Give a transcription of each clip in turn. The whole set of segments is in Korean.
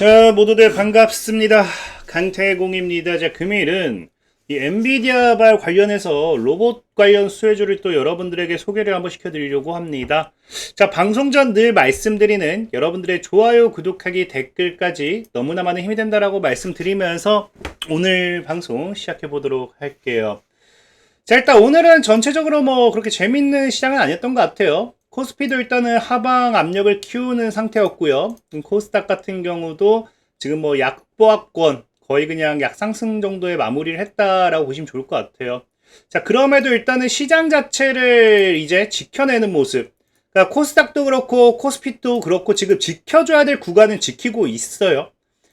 자, 모두들 반갑습니다. 강태공입니다. 자, 금일은 이 엔비디아 발 관련해서 로봇 관련 수혜주를 또 여러분들에게 소개를 한번 시켜드리려고 합니다. 자, 방송 전 늘 말씀드리는 여러분들의 좋아요, 구독하기, 댓글까지 너무나 많은 힘이 된다라고 말씀드리면서 오늘 방송 시작해 보도록 할게요. 자, 일단 오늘은 전체적으로 뭐 그렇게 재밌는 시장은 아니었던 것 같아요. 코스피도 일단은 하방 압력을 키우는 상태였고요. 음, 코스닥 같은 경우도 지금 뭐 약보합권 거의 그냥 약상승 정도의 마무리를 했다라고 보시면 좋을 것 같아요. 자, 그럼에도 일단은 시장 자체를 이제 지켜내는 모습. 그러니까 코스닥도 그렇고 코스피도 그렇고 지금 지켜줘야 될 구간은 지키고 있어요.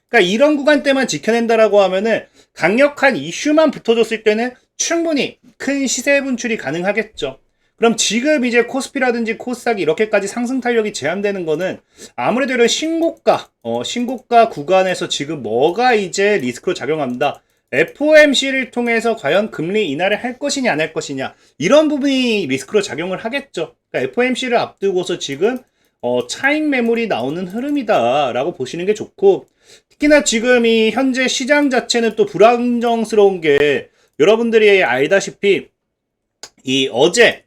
그러니까 이런 구간 때만 지켜낸다라고 하면은 강력한 이슈만 붙어줬을 때는 충분히 큰 시세 분출이 가능하겠죠. 그럼 지금 이제 코스피라든지 코스닥이 이렇게까지 상승 탄력이 제한되는 거는 아무래도 이런 신고가, 어, 신고가 구간에서 지금 뭐가 이제 리스크로 작용한다. FOMC를 통해서 과연 금리 인하를 할 것이냐 안 할 것이냐 이런 부분이 리스크로 작용을 하겠죠. 그러니까 FOMC를 앞두고서 지금 어, 차익 매물이 나오는 흐름이다라고 보시는 게 좋고 특히나 지금 이 현재 시장 자체는 또 불안정스러운 게 여러분들이 알다시피 이 어제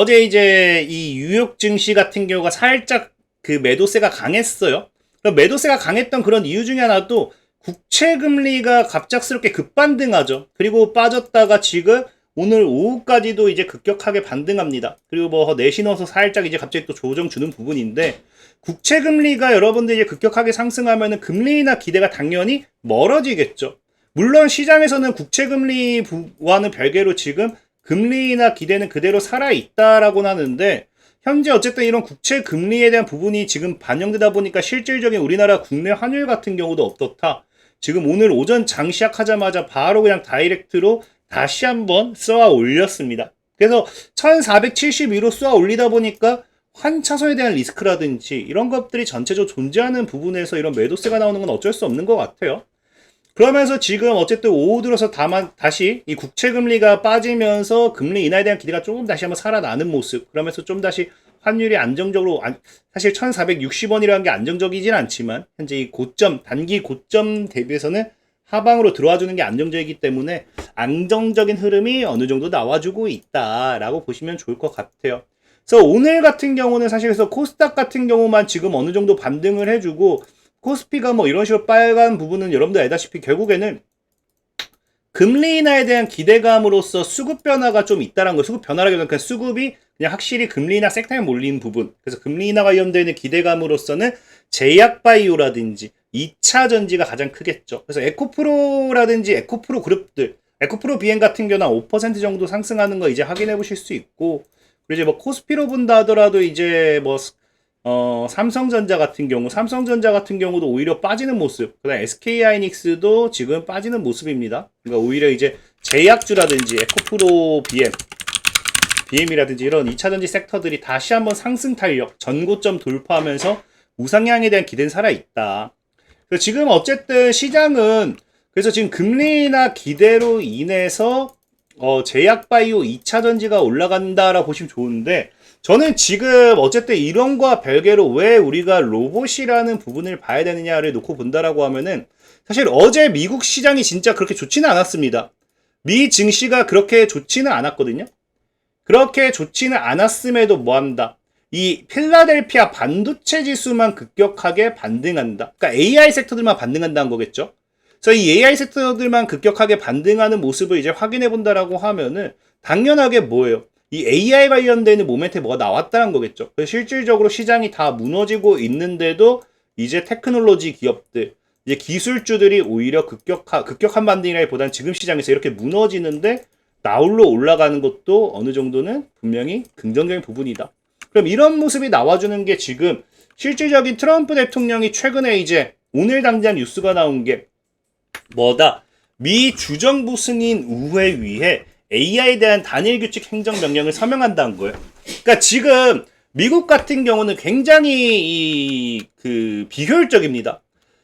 어제 이제 이 뉴욕 증시 같은 경우가 살짝 그 매도세가 강했어요. 매도세가 강했던 그런 이유 중에 하나도 국채 금리가 갑작스럽게 급반등하죠. 그리고 빠졌다가 지금 오늘 오후까지도 이제 급격하게 반등합니다. 그리고 뭐 내신어서 살짝 이제 갑자기 또 조정 주는 부분인데 국채 금리가 여러분들 이제 급격하게 상승하면은 금리나 기대가 당연히 멀어지겠죠. 물론 시장에서는 국채 금리와는 별개로 지금 금리나 기대는 그대로 살아있다라고 하는데 현재 어쨌든 이런 국채 금리에 대한 부분이 지금 반영되다 보니까 실질적인 우리나라 국내 환율 같은 경우도 어떻다. 지금 오늘 오전 장 시작하자마자 바로 그냥 다이렉트로 다시 한번 쏘아 올렸습니다. 그래서 1472로 쏘아 올리다 보니까 환차선에 대한 리스크라든지 이런 것들이 전체적으로 존재하는 부분에서 이런 매도세가 나오는 건 어쩔 수 없는 것 같아요. 그러면서 지금 어쨌든 오후 들어서 다만 다시 이 국채 금리가 빠지면서 금리 인하에 대한 기대가 조금 다시 한번 살아나는 모습. 그러면서 좀 다시 환율이 안정적으로 사실 1,460원이라는 게 안정적이진 않지만 현재 이 고점 단기 고점 대비해서는 하방으로 들어와 주는 게 안정적이기 때문에 안정적인 흐름이 어느 정도 나와주고 있다라고 보시면 좋을 것 같아요. 그래서 오늘 같은 경우는 사실 그래서 코스닥 같은 경우만 지금 어느 정도 반등을 해주고 코스피가 뭐 이런 식으로 빨간 부분은 여러분들 알다시피 결국에는 금리 인하에 대한 기대감으로서 수급 변화가 좀 있다는 거. 수급 변화라기보다는 그냥 수급이 그냥 확실히 금리 인하 섹터에 몰린 부분. 그래서 금리 인하 관련되는 기대감으로서는 제약 바이오라든지 2차 전지가 가장 크겠죠. 그래서 에코프로라든지 에코프로 그룹들, 에코프로 비행 같은 경우는 5% 정도 상승하는 거 이제 확인해 보실 수 있고, 그리고 이제 뭐 코스피로 본다 하더라도 이제 뭐 어, 삼성전자 같은 경우, 삼성전자 같은 경우도 오히려 빠지는 모습, 그 다음 SK 하이닉스도 지금 빠지는 모습입니다. 그러니까 오히려 이제 제약주라든지 에코프로 BM, BM이라든지 이런 2차전지 섹터들이 다시 한번 상승 탄력, 전고점 돌파하면서 우상향에 대한 기대는 살아 있다. 그래서 지금 어쨌든 시장은 그래서 지금 금리나 기대로 인해서 어, 제약바이오 2차전지가 올라간다라고 보시면 좋은데 저는 지금 어쨌든 이런과 별개로 왜 우리가 로봇이라는 부분을 봐야 되느냐를 놓고 본다라고 하면은 사실 어제 미국 시장이 진짜 그렇게 좋지는 않았습니다. 미 증시가 그렇게 좋지는 않았거든요. 그렇게 좋지는 않았음에도 뭐한다. 이 필라델피아 반도체 지수만 급격하게 반등한다. 그러니까 AI 섹터들만 반등한다는 거겠죠. 그래서 이 AI 섹터들만 급격하게 반등하는 모습을 이제 확인해 본다라고 하면은 당연하게 뭐예요? 이 AI 관련되는 모멘트에 뭐가 나왔다는 거겠죠. 실질적으로 시장이 다 무너지고 있는데도 이제 테크놀로지 기업들, 이제 기술주들이 오히려 급격한, 급격한 반등이라기보다는 지금 시장에서 이렇게 무너지는데 나홀로 올라가는 것도 어느 정도는 분명히 긍정적인 부분이다. 그럼 이런 모습이 나와주는 게 지금 실질적인 트럼프 대통령이 최근에 이제 오늘 당장 뉴스가 나온 게 뭐다? 미 주정부 승인 우회 위해 AI에 대한 단일 규칙 행정 명령을 서명한다는 거예요. 그러니까 지금 미국 같은 경우는 굉장히 그 비효율적입니다.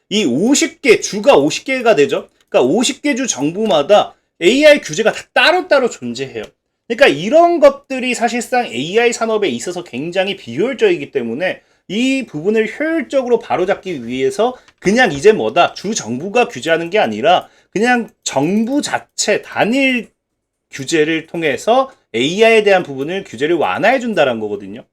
이 50개 주가 50개가 되죠. 그러니까 50개 주 정부마다 AI 규제가 다 따로따로 존재해요. 그러니까 이런 것들이 사실상 AI 산업에 있어서 굉장히 비효율적이기 때문에 이 부분을 효율적으로 바로잡기 위해서 그냥 이제 뭐다 주 정부가 규제하는 게 아니라 그냥 정부 자체 단일 규제를 통해서 AI에 대한 부분을 규제를 완화해 준다는 거거든요.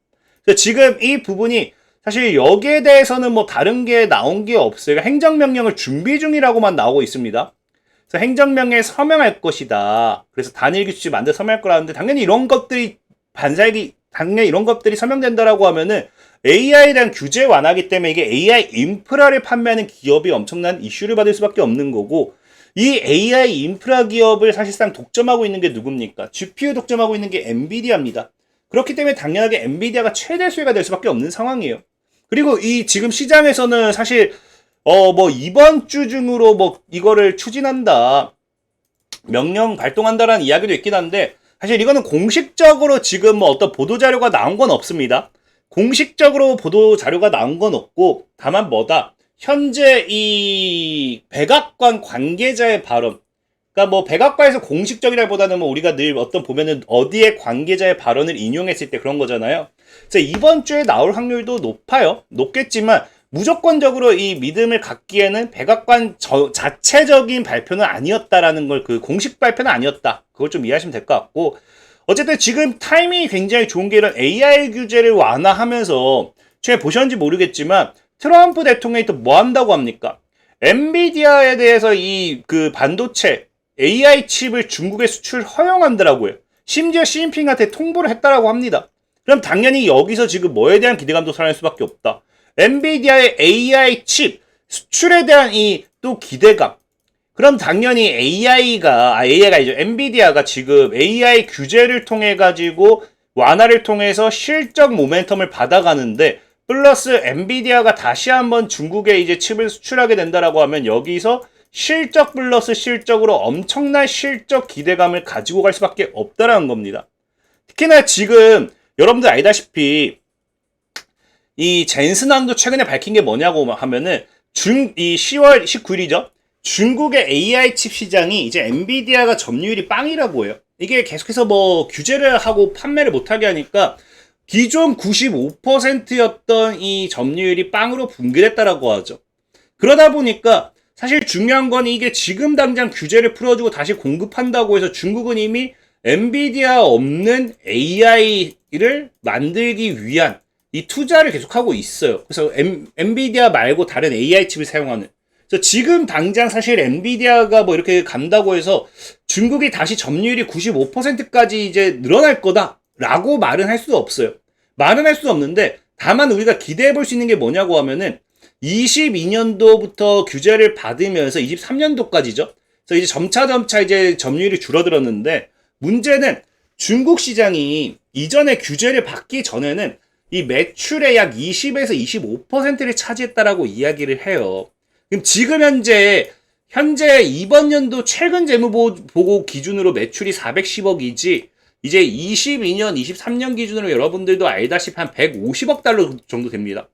그래서 지금 이 부분이 사실 여기에 대해서는 뭐 다른 게 나온 게 없어요. 행정명령을 준비 중이라고만 나오고 있습니다. 그래서 행정명령에 서명할 것이다. 그래서 단일 규칙 만들 서명할 거라는데 당연히 이런 것들이 반사기 당연히 이런 것들이 서명된다라고 하면은 AI에 대한 규제 완화기 때문에 이게 AI 인프라를 판매하는 기업이 엄청난 이슈를 받을 수밖에 없는 거고 이 AI 인프라 기업을 사실상 독점하고 있는 게 누굽니까? GPU 독점하고 있는 게 엔비디아입니다. 그렇기 때문에 당연하게 엔비디아가 최대 수혜가 될 수밖에 없는 상황이에요. 그리고 이 지금 시장에서는 사실 어 뭐 이번 주 중으로 뭐 이거를 추진한다. 명령 발동한다라는 이야기도 있긴 한데 사실 이거는 공식적으로 지금 뭐 어떤 보도 자료가 나온 건 없습니다. 공식적으로 보도 자료가 나온 건 없고 다만 뭐다 현재 이 백악관 관계자의 발언 그러니까 뭐 백악관에서 공식적이라기보다는 뭐 우리가 늘 어떤 보면은 어디에 관계자의 발언을 인용했을 때 그런 거잖아요. 그래서 이번 주에 나올 확률도 높아요. 높겠지만 무조건적으로 이 믿음을 갖기에는 백악관 저, 자체적인 발표는 아니었다라는 걸 그 공식 발표는 아니었다. 그걸 좀 이해하시면 될 것 같고 어쨌든 지금 타이밍이 굉장히 좋은 게 이런 AI 규제를 완화하면서 최근에 보셨는지 모르겠지만 트럼프 대통령이 또 뭐 한다고 합니까? 엔비디아에 대해서 이 그 반도체 AI 칩을 중국에 수출 허용한다라고요. 심지어 시진핑한테 통보를 했다라고 합니다. 그럼 당연히 여기서 지금 뭐에 대한 기대감도 살아날 수밖에 없다. 엔비디아의 AI 칩 수출에 대한 이 또 기대감. 그럼 당연히 AI가 아 AI가 이제 엔비디아가 지금 AI 규제를 통해 가지고 완화를 통해서 실적 모멘텀을 받아가는데 플러스 엔비디아가 다시 한번 중국에 이제 칩을 수출하게 된다라고 하면 여기서 실적 플러스 실적으로 엄청난 실적 기대감을 가지고 갈 수밖에 없다라는 겁니다. 특히나 지금 여러분들 알다시피 이 젠슨함도 최근에 밝힌 게 뭐냐고 하면은 중 이 10월 19일이죠. 중국의 AI 칩 시장이 이제 엔비디아가 점유율이 빵이라고 해요. 이게 계속해서 뭐 규제를 하고 판매를 못하게 하니까 기존 95%였던 이 점유율이 빵으로 붕괴됐다라고 하죠. 그러다 보니까 사실 중요한 건 이게 지금 당장 규제를 풀어주고 다시 공급한다고 해서 중국은 이미 엔비디아 없는 AI를 만들기 위한 이 투자를 계속하고 있어요. 그래서 엠, 엔비디아 말고 다른 AI 칩을 사용하는. 그래서 지금 당장 사실 엔비디아가 뭐 이렇게 간다고 해서 중국이 다시 점유율이 95%까지 이제 늘어날 거다 라고 말은 할 수 없어요. 말은 할 수 없는데 다만 우리가 기대해 볼 수 있는 게 뭐냐고 하면은 22년도부터 규제를 받으면서 23년도까지죠. 그래서 이제 점차 점차 이제 점유율이 줄어들었는데 문제는 중국 시장이 이전에 규제를 받기 전에는 이 매출의 약 20에서 25%를 차지했다라고 이야기를 해요. 그럼 지금 현재 현재 이번 연도 최근 재무보고 기준으로 매출이 410억이지 이제 22년, 23년 기준으로 여러분들도 알다시피 한 150억 달러 정도 됩니다.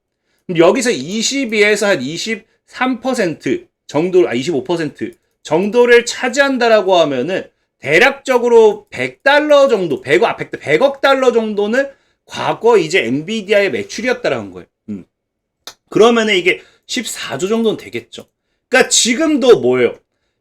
여기서 22에서 한 23% 정도, 아, 25% 정도를 차지한다라고 하면은 대략적으로 100달러 정도, 100억, 아, 100, 100억 달러 정도는 과거 이제 엔비디아의 매출이었다라는 거예요. 음. 그러면은 이게 14조 정도는 되겠죠. 그러니까 지금도 뭐예요?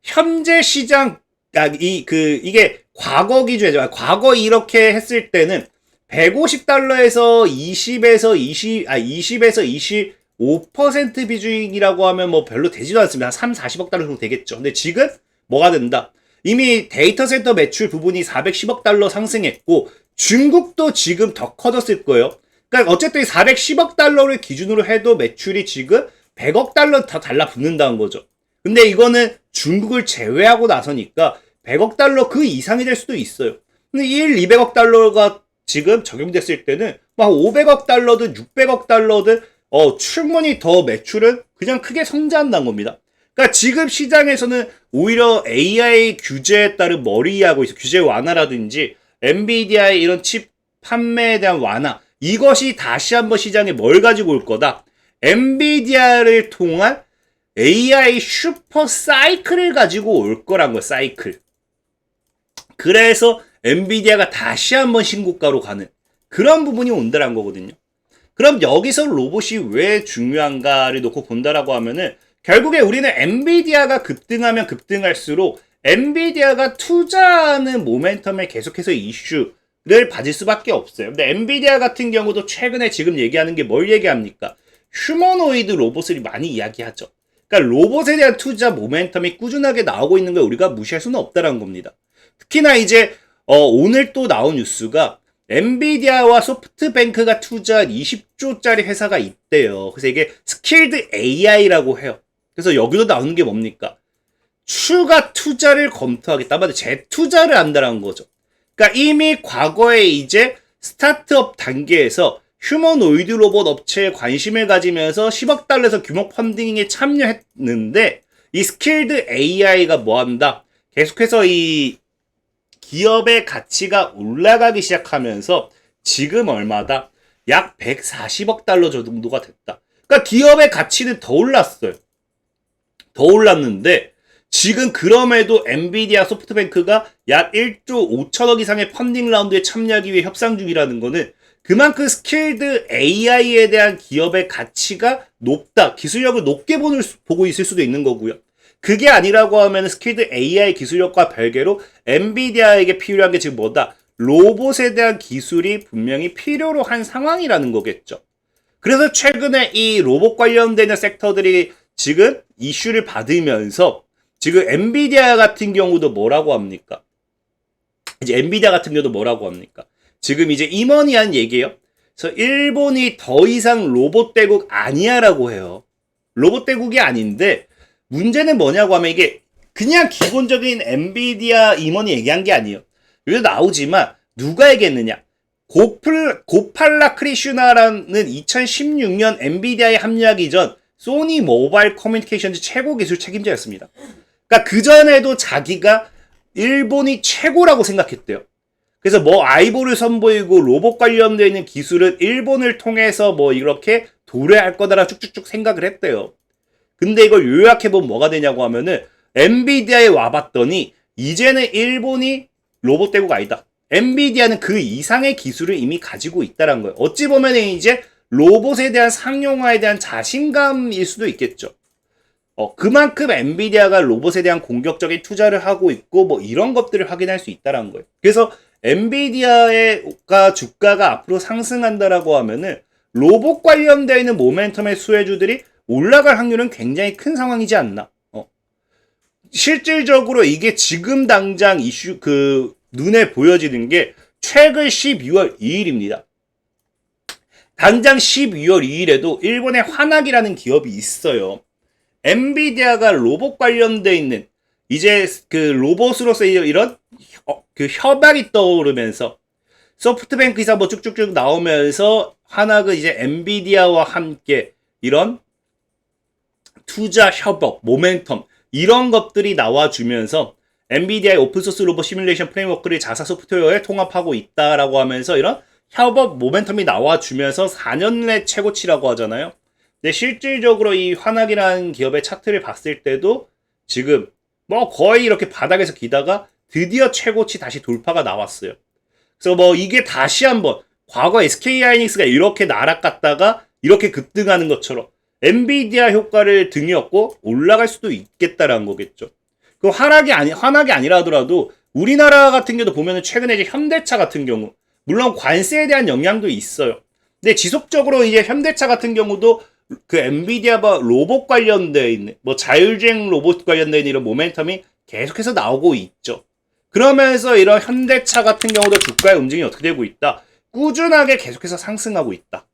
현재 시장 아, 이 그 이게 과거 기준이죠. 과거 이렇게 했을 때는 150달러에서 20에서 20, 아, 20에서 25% 비중이라고 하면 뭐 별로 되지도 않습니다. 한 3, 40억 달러 정도 되겠죠. 근데 지금 뭐가 된다? 이미 데이터 센터 매출 부분이 410억 달러 상승했고, 중국도 지금 더 커졌을 거예요. 그러니까 어쨌든 410억 달러를 기준으로 해도 매출이 지금 100억 달러 다 달라붙는다는 거죠. 근데 이거는 중국을 제외하고 나서니까 100억 달러 그 이상이 될 수도 있어요. 근데 1, 200억 달러가 지금 적용됐을 때는 막 500억 달러든 600억 달러든 어, 충분히 더 매출은 그냥 크게 성장한다는 겁니다. 그러니까 지금 시장에서는 오히려 AI 규제에 따른 머리하고 있어. 규제 완화라든지 엔비디아의 이런 칩 판매에 대한 완화. 이것이 다시 한번 시장에 뭘 가지고 올 거다. 엔비디아를 통한 AI 슈퍼 사이클을 가지고 올 거란 거, 사이클. 그래서 엔비디아가 다시 한번 신고가로 가는 그런 부분이 온다란 거거든요. 그럼 여기서 로봇이 왜 중요한가를 놓고 본다라고 하면은 결국에 우리는 엔비디아가 급등하면 급등할수록 엔비디아가 투자하는 모멘텀에 계속해서 이슈를 받을 수밖에 없어요. 근데 엔비디아 같은 경우도 최근에 지금 얘기하는 게 뭘 얘기합니까? 휴머노이드 로봇을 많이 이야기하죠. 그러니까 로봇에 대한 투자 모멘텀이 꾸준하게 나오고 있는 걸 우리가 무시할 수는 없다라는 겁니다. 특히나 이제 어, 오늘 또 나온 뉴스가 엔비디아와 소프트뱅크가 투자한 20조짜리 회사가 있대요. 그래서 이게 스킬드 AI라고 해요. 그래서 여기도 나오는 게 뭡니까? 추가 투자를 검토하겠다. 맞아, 재투자를 한다는 거죠. 그러니까 이미 과거에 이제 스타트업 단계에서 휴머노이드 로봇 업체에 관심을 가지면서 10억 달러에서 규모 펀딩에 참여했는데 이 스킬드 AI가 뭐 한다? 계속해서 이 기업의 가치가 올라가기 시작하면서 지금 얼마다? 약 140억 달러 정도가 됐다. 그러니까 기업의 가치는 더 올랐어요. 더 올랐는데 지금 그럼에도 엔비디아 소프트뱅크가 약 1조 5천억 이상의 펀딩 라운드에 참여하기 위해 협상 중이라는 거는 그만큼 스킬드 AI에 대한 기업의 가치가 높다. 기술력을 높게 보고 있을 수도 있는 거고요. 그게 아니라고 하면 스킬드 AI 기술력과 별개로 엔비디아에게 필요한 게 지금 뭐다? 로봇에 대한 기술이 분명히 필요로 한 상황이라는 거겠죠. 그래서 최근에 이 로봇 관련되는 섹터들이 지금 이슈를 받으면서 지금 엔비디아 같은 경우도 뭐라고 합니까? 이제 엔비디아 같은 경우도 뭐라고 합니까? 지금 이제 임원이 한 얘기예요. 그래서 일본이 더 이상 로봇 대국 아니야라고 해요. 로봇 대국이 아닌데 문제는 뭐냐고 하면 이게 그냥 기본적인 엔비디아 임원이 얘기한 게 아니에요. 여기 나오지만 누가 얘기했느냐? 고플, 고팔라 크리슈나라는 2016년 엔비디아에 합류하기 전 소니 모바일 커뮤니케이션즈 최고 기술 책임자였습니다. 그러니까 그전에도 자기가 일본이 최고라고 생각했대요. 그래서 뭐 아이보를 선보이고 로봇 관련되어 있는 기술은 일본을 통해서 뭐 이렇게 도래할 거다라 쭉쭉쭉 생각을 했대요. 근데 이걸 요약해보면 뭐가 되냐고 하면은 엔비디아에 와봤더니 이제는 일본이 로봇 대국 아니다. 엔비디아는 그 이상의 기술을 이미 가지고 있다는 거예요. 어찌 보면 이제 로봇에 대한 상용화에 대한 자신감일 수도 있겠죠. 어, 그만큼 엔비디아가 로봇에 대한 공격적인 투자를 하고 있고 뭐 이런 것들을 확인할 수 있다는 거예요. 그래서 엔비디아가 주가가 앞으로 상승한다라고 하면은 로봇 관련되어 있는 모멘텀의 수혜주들이 올라갈 확률은 굉장히 큰 상황이지 않나. 어. 실질적으로 이게 지금 당장 이슈 그 눈에 보여지는 게 최근 12월 2일입니다. 당장 12월 2일에도 일본의 화나기라는 기업이 있어요. 엔비디아가 로봇 관련돼 있는 이제 그 로봇으로서 이런 어, 그 협약이 떠오르면서 소프트뱅크 기사 뭐 쭉쭉쭉 나오면서 하나가 이제 엔비디아와 함께 이런 투자 협업, 모멘텀 이런 것들이 나와주면서 엔비디아의 오픈소스 로봇 시뮬레이션 프레임워크를 자사 소프트웨어에 통합하고 있다라고 하면서 이런 협업 모멘텀이 나와주면서 4년 내 최고치라고 하잖아요. 근데 실질적으로 이 환학이라는 기업의 차트를 봤을 때도 지금 뭐 거의 이렇게 바닥에서 기다가 드디어 최고치 다시 돌파가 나왔어요. 그래서 뭐 이게 다시 한번 과거 SK 하이닉스가 이렇게 날아갔다가 이렇게 급등하는 것처럼 엔비디아 효과를 등이었고 올라갈 수도 있겠다라는 거겠죠. 그 하락이 아니 환락이 아니라 하더라도 우리나라 같은 경우도 보면은 최근에 이제 현대차 같은 경우 물론 관세에 대한 영향도 있어요. 근데 지속적으로 이제 현대차 같은 경우도 그 엔비디아와 로봇 관련돼 있는 뭐 자율주행 로봇 관련된 이런 모멘텀이 계속해서 나오고 있죠. 그러면서 이런 현대차 같은 경우도 주가의 움직임이 어떻게 되고 있다? 꾸준하게 계속해서 상승하고 있다.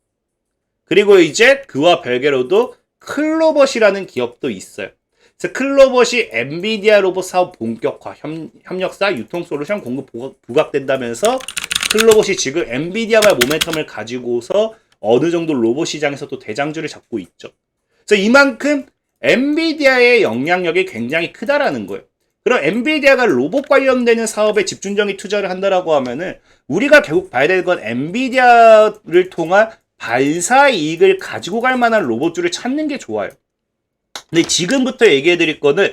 그리고 이제 그와 별개로도 클로벗이라는 기업도 있어요. 그래서 클로벗이 엔비디아 로봇 사업 본격화 협, 력사 유통 솔루션 공급 부각된다면서 클로봇이 지금 엔비디아와의 모멘텀을 가지고서 어느 정도 로봇 시장에서 또 대장주를 잡고 있죠. 그래서 이만큼 엔비디아의 영향력이 굉장히 크다라는 거예요. 그럼 엔비디아가 로봇 관련되는 사업에 집중적인 투자를 한다라고 하면은 우리가 결국 봐야 될 건 엔비디아를 통한 발사 이익을 가지고 갈 만한 로봇주를 찾는 게 좋아요. 근데 지금부터 얘기해 드릴 거는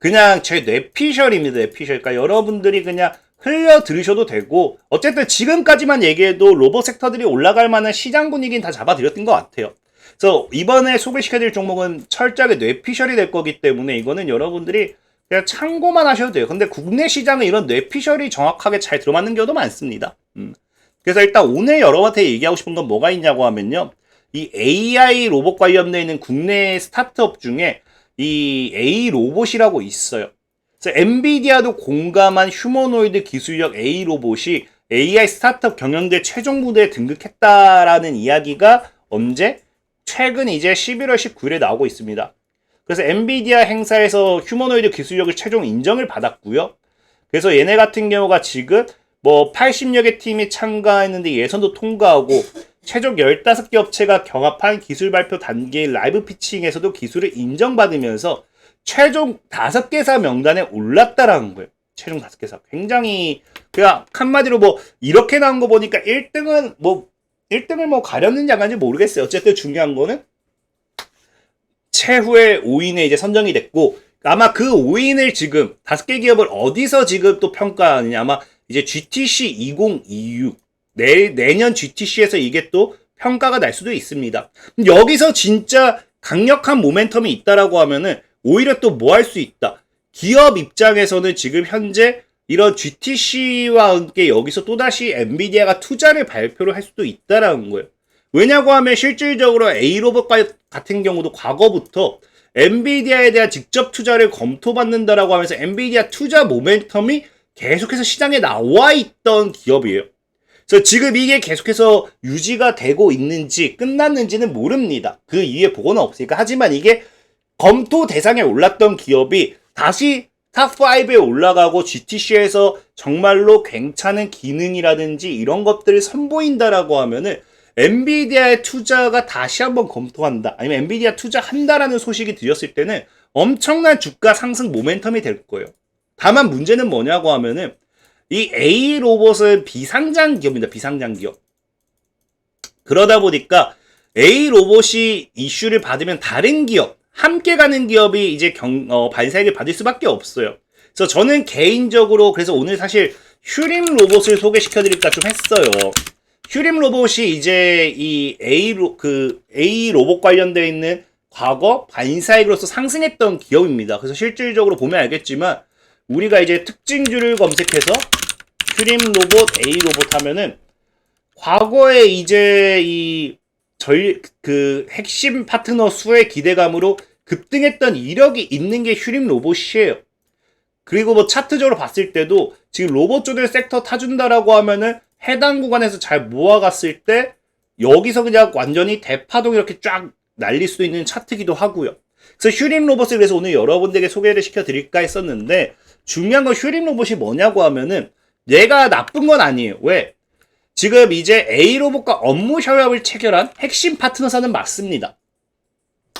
그냥 제 뇌피셜입니다. 뇌피셜. 그러니까 여러분들이 그냥 흘려 들으셔도 되고 어쨌든 지금까지만 얘기해도 로봇 섹터들이 올라갈 만한 시장 분위기는 다 잡아드렸던 것 같아요. 그래서 이번에 소개시켜드릴 종목은 철저하게 뇌피셜이 될 거기 때문에 이거는 여러분들이 그냥 참고만 하셔도 돼요. 근데 국내 시장은 이런 뇌피셜이 정확하게 잘 들어맞는 경우도 많습니다. 음. 그래서 일단 오늘 여러분한테 얘기하고 싶은 건 뭐가 있냐고 하면요. 이 AI 로봇 관련되어 있는 국내 스타트업 중에 이 A 로봇이라고 있어요. 그래서 엔비디아도 공감한 휴머노이드 기술력 A 로봇이 AI 스타트업 경영대 최종 무대에 등극했다라는 이야기가 언제? 최근 이제 11월 19일에 나오고 있습니다. 그래서 엔비디아 행사에서 휴머노이드 기술력을 최종 인정을 받았고요. 그래서 얘네 같은 경우가 지금 뭐 80여 개 팀이 참가했는데 예선도 통과하고 최종 15개 업체가 경합한 기술 발표 단계의 라이브 피칭에서도 기술을 인정받으면서 최종 5개사 명단에 올랐다라는 거예요. 최종 5개사. 굉장히 그냥 한마디로 뭐 이렇게 나온 거 보니까 1등은 뭐 1등을 뭐 가렸는지 안 가는지 모르겠어요. 어쨌든 중요한 거는 최후의 5인에 이제 선정이 됐고 아마 그 5인을 지금 5개 기업을 어디서 지금 또 평가하느냐 아마 이제 GTC 2026 내, 내년 GTC에서 이게 또 평가가 날 수도 있습니다. 여기서 진짜 강력한 모멘텀이 있다라고 하면은 오히려 또 뭐 할 수 있다. 기업 입장에서는 지금 현재 이런 GTC와 함께 여기서 또다시 엔비디아가 투자를 발표를 할 수도 있다라는 거예요. 왜냐고 하면 실질적으로 A로봇 같은 경우도 과거부터 엔비디아에 대한 직접 투자를 검토받는다라고 하면서 엔비디아 투자 모멘텀이 계속해서 시장에 나와 있던 기업이에요. 그래서 지금 이게 계속해서 유지가 되고 있는지 끝났는지는 모릅니다. 그 이후에 보고는 없으니까. 하지만 이게 검토 대상에 올랐던 기업이 다시 탑5에 올라가고 GTC에서 정말로 괜찮은 기능이라든지 이런 것들을 선보인다라고 하면은 엔비디아의 투자가 다시 한번 검토한다. 아니면 엔비디아 투자한다라는 소식이 들렸을 때는 엄청난 주가 상승 모멘텀이 될 거예요. 다만 문제는 뭐냐고 하면은 이 A 로봇은 비상장 기업입니다. 비상장 기업. 그러다 보니까 A 로봇이 이슈를 받으면 다른 기업, 함께 가는 기업이 이제 경, 어, 반사액을 받을 수밖에 없어요. 그래서 저는 개인적으로 그래서 오늘 사실 휴림 로봇을 소개시켜 드릴까 좀 했어요. 휴림 로봇이 이제 이 A 로, 그 A 로봇 관련되어 있는 과거 반사액으로서 상승했던 기업입니다. 그래서 실질적으로 보면 알겠지만 우리가 이제 특징주를 검색해서 휴림 로봇 A 로봇 하면은 과거에 이제 이 절, 그 핵심 파트너 수의 기대감으로 급등했던 이력이 있는 게 휴림 로봇이에요. 그리고 뭐 차트적으로 봤을 때도 지금 로봇 쪽을 섹터 타준다라고 하면은 해당 구간에서 잘 모아갔을 때 여기서 그냥 완전히 대파동 이렇게 쫙 날릴 수 있는 차트기도 하고요. 그래서 휴림 로봇을 그래서 오늘 여러분들에게 소개를 시켜드릴까 했었는데 중요한 건 휴림 로봇이 뭐냐고 하면은 얘가 나쁜 건 아니에요. 왜? 지금 이제 A 로봇과 업무 협약을 체결한 핵심 파트너사는 맞습니다.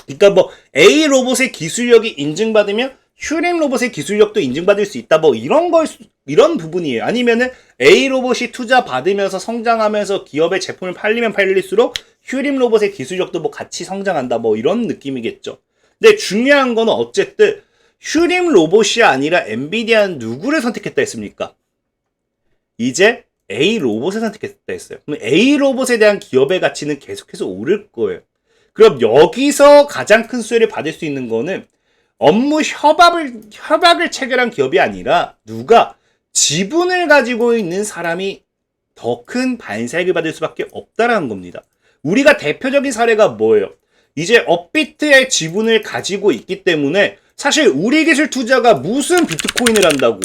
그러니까 뭐 A 로봇의 기술력이 인증받으면 휴림 로봇의 기술력도 인증받을 수 있다. 뭐 이런 걸 이런 부분이에요. 아니면은 A 로봇이 투자 받으면서 성장하면서 기업의 제품을 팔리면 팔릴수록 휴림 로봇의 기술력도 뭐 같이 성장한다. 뭐 이런 느낌이겠죠. 근데 중요한 거는 어쨌든 휴림 로봇이 아니라 엔비디아는 누구를 선택했다 했습니까? 이제 A 로봇을 선택했다 했어요. 그럼 A 로봇에 대한 기업의 가치는 계속해서 오를 거예요. 그럼 여기서 가장 큰 수혜를 받을 수 있는 거는 업무 협약을, 협약을 체결한 기업이 아니라 누가 지분을 가지고 있는 사람이 더 큰 반사익을 받을 수밖에 없다라는 겁니다. 우리가 대표적인 사례가 뭐예요? 이제 업비트의 지분을 가지고 있기 때문에 사실 우리 기술 투자가 무슨 비트코인을 한다고.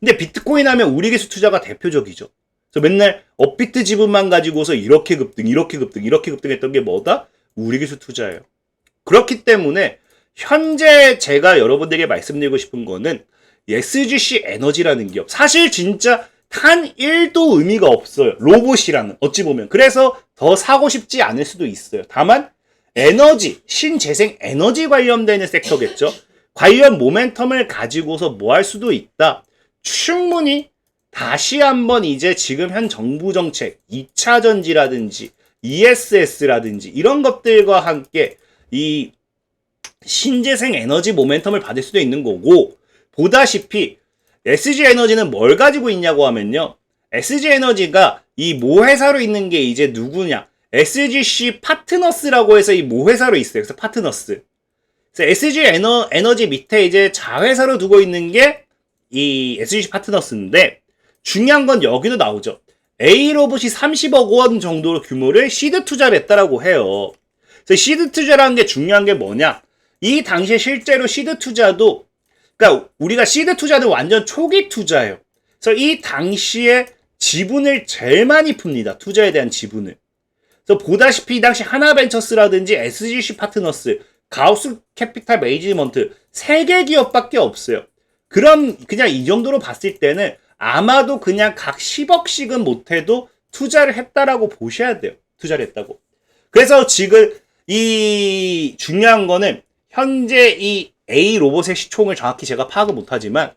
근데 비트코인 하면 우리 기술 투자가 대표적이죠. 그래서 맨날 업비트 지분만 가지고서 이렇게 급등, 이렇게 급등, 이렇게 급등했던 게 뭐다? 우리 기술 투자예요. 그렇기 때문에 현재 제가 여러분들에게 말씀드리고 싶은 거는 SGC 에너지라는 기업. 사실 진짜 단 1도 의미가 없어요. 로봇이라는 어찌 보면. 그래서 더 사고 싶지 않을 수도 있어요. 다만 에너지, 신재생 에너지 관련되는 섹터겠죠. 관련 모멘텀을 가지고서 뭐 할 수도 있다. 충분히 다시 한번 이제 지금 현 정부 정책, 2차 전지라든지 ESS라든지 이런 것들과 함께 이 신재생 에너지 모멘텀을 받을 수도 있는 거고 보다시피 SG 에너지는 뭘 가지고 있냐고 하면요. SG 에너지가 이 모 회사로 있는 게 이제 누구냐? SGC 파트너스라고 해서 이 모회사로 있어요. 그래서 파트너스. 그래서 SG 에너, 에너지 밑에 이제 자회사로 두고 있는 게 이 SGC 파트너스인데 중요한 건 여기도 나오죠. A 로봇이 30억 원 정도 규모를 시드 투자를 했다라고 해요. 그래서 시드 투자라는 게 중요한 게 뭐냐? 이 당시에 실제로 시드 투자도 그러니까 우리가 시드 투자는 완전 초기 투자예요. 그래서 이 당시에 지분을 제일 많이 풉니다. 투자에 대한 지분을. 그래서 보다시피 이 당시 하나벤처스라든지 SGC 파트너스, 가우스 캐피탈 매니지먼트 세 개 기업밖에 없어요. 그럼 그냥 이 정도로 봤을 때는 아마도 그냥 각 10억씩은 못해도 투자를 했다라고 보셔야 돼요. 투자를 했다고. 그래서 지금 이 중요한 거는 현재 이 A 로봇의 시총을 정확히 제가 파악을 못하지만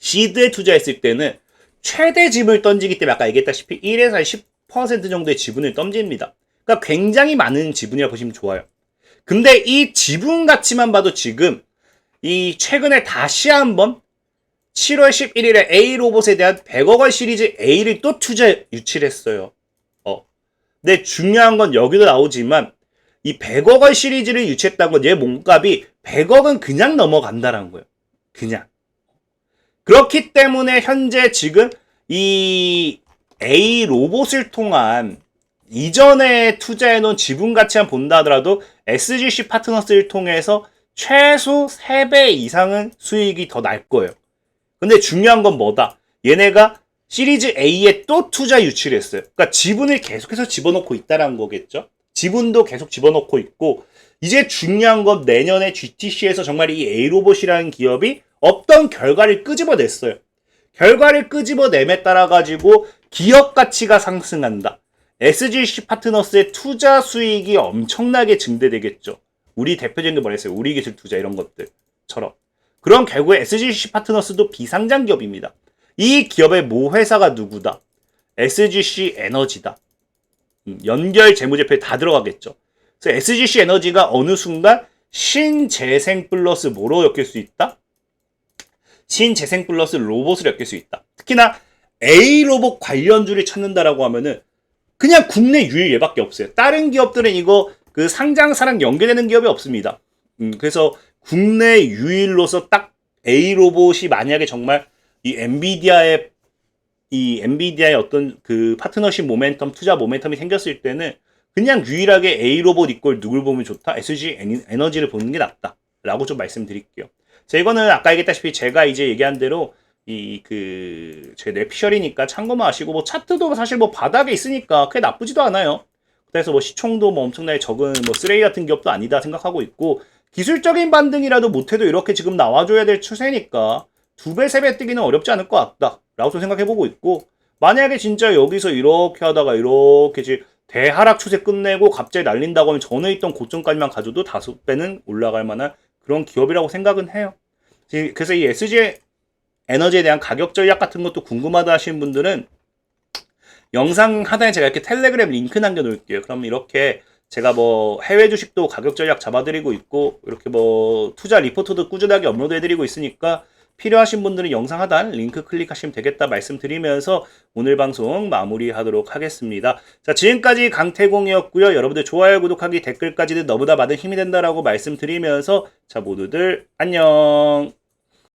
시드에 투자했을 때는 최대 지분을 던지기 때문에 아까 얘기했다시피 1에서 10% 정도의 지분을 던집니다. 그러니까 굉장히 많은 지분이라고 보시면 좋아요. 근데 이 지분 가치만 봐도 지금 이 최근에 다시 한번 7월 11일에 A 로봇에 대한 100억 원 시리즈 A를 또 투자 유치를 했어요. 어. 근데 중요한 건 여기도 나오지만 이 100억 원 시리즈를 유치했다는 건 얘 몸값이 100억은 그냥 넘어간다라는 거예요. 그냥. 그렇기 때문에 현재 지금 이 A 로봇을 통한 이전에 투자해놓은 지분 가치만 본다 하더라도 SGC 파트너스를 통해서 최소 3배 이상은 수익이 더 날 거예요. 근데 중요한 건 뭐다? 얘네가 시리즈 A에 또 투자 유치를 했어요. 그러니까 지분을 계속해서 집어넣고 있다는 거겠죠? 지분도 계속 집어넣고 있고, 이제 중요한 건 내년에 GTC에서 정말 이 A로봇이라는 기업이 어떤 결과를 끄집어냈어요. 결과를 끄집어냄에 따라 가지고 기업 가치가 상승한다. SGC 파트너스의 투자 수익이 엄청나게 증대되겠죠. 우리 대표적인 게 뭐랬어요? 우리 기술 투자 이런 것들처럼. 그럼 결국에 SGC 파트너스도 비상장 기업입니다. 이 기업의 모 회사가 누구다? SGC 에너지다. 음, 연결 재무제표에 다 들어가겠죠. 그래서 SGC 에너지가 어느 순간 신재생 플러스 뭐로 엮일 수 있다? 신재생 플러스 로봇을 엮일 수 있다. 특히나 A 로봇 관련주를 찾는다라고 하면은 그냥 국내 유일 얘밖에 없어요. 다른 기업들은 이거 그 상장사랑 연계되는 기업이 없습니다. 음, 그래서 국내 유일로서 딱 A 로봇이 만약에 정말 이 엔비디아의 이 엔비디아의 어떤 그 파트너십 모멘텀, 투자 모멘텀이 생겼을 때는 그냥 유일하게 A 로봇 이꼴 누굴 보면 좋다? SG 에너지를 보는 게 낫다. 라고 좀 말씀드릴게요. 자, 이거는 아까 얘기했다시피 제가 이제 얘기한 대로 이 그 제 뇌피셜이니까 참고만 하시고 뭐 차트도 사실 뭐 바닥에 있으니까 그게 나쁘지도 않아요. 그래서 뭐 시총도 뭐 엄청나게 적은 뭐 쓰레기 같은 기업도 아니다 생각하고 있고 기술적인 반등이라도 못해도 이렇게 지금 나와줘야 될 추세니까 두 배, 세배 뜨기는 어렵지 않을 것 같다. 라고 좀 생각해보고 있고, 만약에 진짜 여기서 이렇게 하다가 이렇게 이제 대하락 추세 끝내고 갑자기 날린다고 하면 전에 있던 고점까지만 가져도 다섯 배는 올라갈 만한 그런 기업이라고 생각은 해요. 지- 그래서 이 SG 에너지에 대한 가격 전략 같은 것도 궁금하다 하시는 분들은 영상 하단에 제가 이렇게 텔레그램 링크 남겨 놓을게요. 그럼 이렇게 제가 뭐 해외 주식도 가격 전략 잡아드리고 있고 이렇게 뭐 투자 리포트도 꾸준하게 업로드해드리고 있으니까 필요하신 분들은 영상 하단 링크 클릭하시면 되겠다 말씀드리면서 오늘 방송 마무리하도록 하겠습니다. 자 지금까지 강태공이었고요. 여러분들 좋아요, 구독하기, 댓글까지는 너보다 많은 힘이 된다라고 말씀드리면서 자 모두들 안녕.